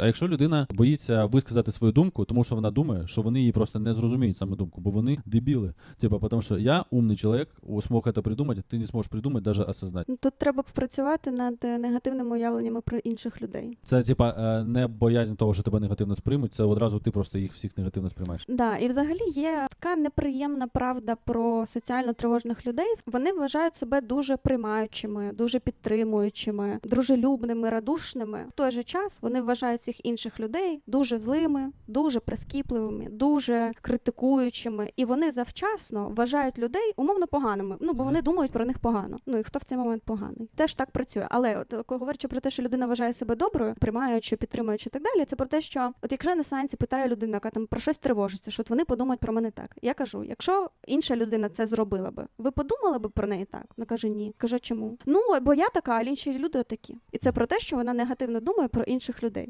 А якщо людина боїться висказати свою думку, тому що вона думає, що вони її просто не зрозуміють саме думку, бо вони дебіли. Типа, тому що я умний чоловік, смог це придумати, ти не зможеш придумати, навіть осознати. Ну, Тут треба попрацювати над е, негативними уявленнями про інших людей. Це типа е, не боязнь того, що тебе негативно сприймуть, це одразу ти просто їх всіх негативно сприймаєш. Да, і взагалі є така неприємна правда про соціально тривожних людей. Вони вважають себе дуже приймаючими, дуже підтримуючими, дружелюбними, радушними. В той же час вони вважають всіх інших людей дуже злими, дуже прискіпливими, дуже критикуючими, і вони завчасно вважають людей умовно поганими. Ну бо вони думають про них погано. Ну і хто в цей момент поганий? Теж так працює. Але от е, говорячи про те, що людина вважає себе доброю, приймаючи, підтримуючи і так далі, це про те, що от якщо я на сеансі питаю людину, яка там про щось тривожиться, що от вони подумають про мене так. Я кажу, якщо інша людина це зробила би, ви подумали би про неї так? Вона каже, ні. Каже, чому? Ну бо я така, а інші люди такі. І це про те, що вона негативно думає про інших людей.